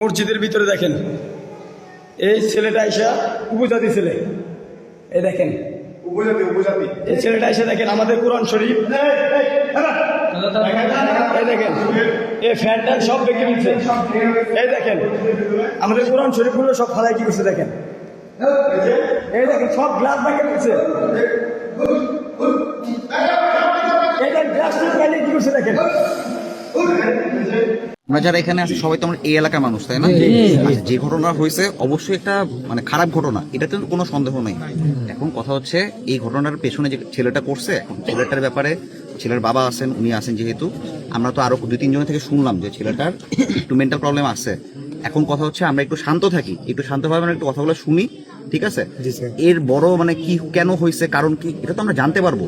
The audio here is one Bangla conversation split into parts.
মসজিদের ভিতরে দেখেন। এই ছেলেটা এসে উপজাতি ছেলে। এই দেখেন। উপজাতি উপজাতি। এই ছেলেটা এসে দেখেন আমাদের কোরআন শরীফ। এই দেখেন। এই ফ্যান ট্যান সব এই দেখেন। আমাদের কোরআন শরীফগুলো সব ফালাই কি করছে দেখেন। এই দেখেন সব গ্লাস দেখে নিচ্ছে এই দেখেন গ্লাস কি করছে দেখেন। আমরা যারা এখানে আছে সবাই তো আমরা এই এলাকার মানুষ তাই না? যে ঘটনা হয়েছে অবশ্যই একটা মানে খারাপ ঘটনা এটাতে তো কোনো সন্দেহ নেই। এখন কথা হচ্ছে এই ঘটনার পেছনে যে ছেলেটা করছে ছেলেটার ব্যাপারে ছেলের বাবা আছেন উনি আছেন যেহেতু আমরা তো আরও দুই তিনজনের থেকে শুনলাম যে ছেলেটার একটু মেন্টাল প্রবলেম আছে। এখন কথা হচ্ছে আমরা একটু শান্ত থাকি একটু শান্তভাবে আমরা একটু কথাগুলো শুনি ঠিক আছে? এর বড় মানে কি কেন হয়েছে কারণ কি এটা তো আমরা জানতে পারব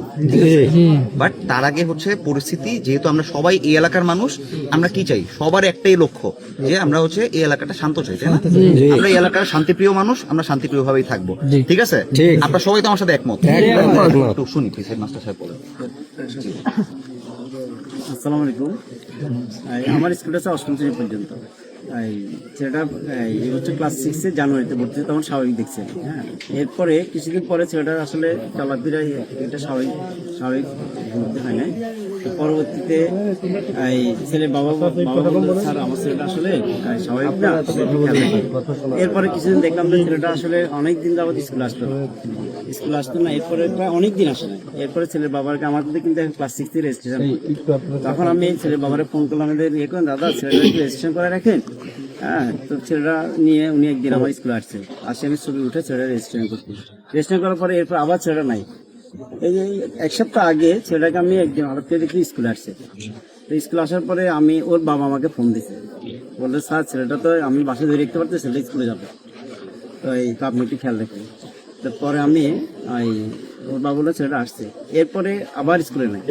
বাট তার আগে হচ্ছে পরিস্থিতি যেহেতু আমরা সবাই এই এলাকার মানুষ আমরা কি চাই? সবার একটাই লক্ষ্য যে আমরা হচ্ছে এই এলাকাটা শান্ত চাই তাই না? আমরা এই এলাকার শান্তিপ্রিয় মানুষ আমরা শান্তিপ্রিয় ভাবেই থাকব ঠিক আছে? আপনারা সবাই তো আমার সাথে একমত। একটু শুনি মাস্টার সাহেব বলেন। আসসালামু আলাইকুম। আমার স্কুলটা আছে অষ্টম শ্রেণি পর্যন্ত। ছেলেটা, এই হচ্ছে ক্লাস সিক্সে জানুয়ারিতে ভর্তি তখন স্বাভাবিক দেখছে। হ্যাঁ এরপরে কিছুদিন পরে ছেলেটার আসলে চলাফেরায় এটা স্বাভাবিক স্বাভাবিক হয় নাই। পরবর্তীতে এই ছেলে বাবা বাবা বলল স্যার আমার ছেলেটা আসলে স্বাভাবিক না এরপরে কিছুদিন দেখলাম যে ছেলেটা আসলে অনেক দিন যাবত স্কুলে আসতো। স্কুলে আসতো না এরপরে প্রায় অনেক দিন আসে এরপরে ছেলের বাবাকে আমার কাছে কিন্তু ক্লাস সিক্স থেকে রেজিস্ট্রেশন তখন আমি ছেলের বাবারে ফোন করলাম এদের ইয়ে করেন দাদা ছেলেটা একটু রেজিস্ট্রেশন করে রাখেন। হ্যাঁ তো ছেলেটা নিয়ে উনি একদিন আমার স্কুলে আসছে। আসে আমি ছবি উঠে ছেলেটা রেজিস্ট্রেশন করছি রেজিস্ট্রেশন করার পরে এরপর আবার ছেলেটা নাই। এই যে এক সপ্তাহ আগে ছেলেটাকে আমি একদিন হঠাৎ করে দেখি স্কুলে আসছে। তো স্কুলে আসার পরে আমি ওর বাবা আমাকে ফোন দিছে। বলল স্যার ছেলেটা তো আমি বাসায় ধরে দেখতে পারছি ছেলেটা স্কুলে যাবে। তো এই তো আপনি একটু খেয়াল রাখবেন তারপরে আমি এই ওর বাবা বলে ছেলেটা আসছে। এরপরে আবার স্কুলে নাই।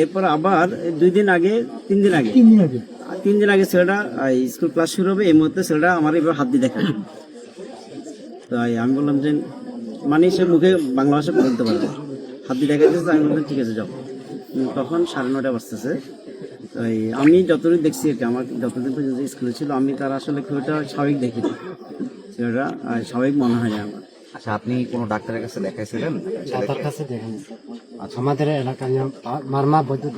এরপর আবার দুই দিন আগে তিন দিন আগে তিন দিন আগে। ছেলেটা স্কুল ক্লাস শুরু হবে এই মুহূর্তে ছেলেটা আমার এবার হাত দিয়ে দেখা। তাই আমি বললাম যে মানে সে মুখে বাংলা ভাষা বলতে পারে না। হাত দিয়ে দেখাইতেছে আমি বললাম ঠিক আছে যাও। তখন সাড়ে নটা বাজতেছে। তাই আমি যতদিন দেখছি আর কি আমার যতদিন পর্যন্ত স্কুলে ছিল আমি তার আসলে খুব একটা স্বাভাবিক দেখিনি। সেটা স্বাভাবিক মনে হয় না আমার। আচ্ছা আপনি কোনো ডাক্তারের কাছে দেখাইছিলেন? তার কাছে দেখেন। আমাদের এলাকায় মারমা বৈদ্যুৎ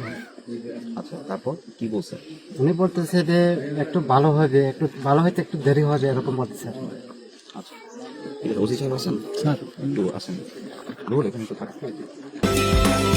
আচ্ছা তারপর কি বলছে উনি বলতেছে যে একটু ভালো হবে একটু ভালো হইতে একটু দেরি হবে এরকম বলতেছে। আচ্ছা। ঠিক আছে ওসি সাহেব আছেন? স্যার। একটু আসেন। ধরুন এখানে একটু থাকুন।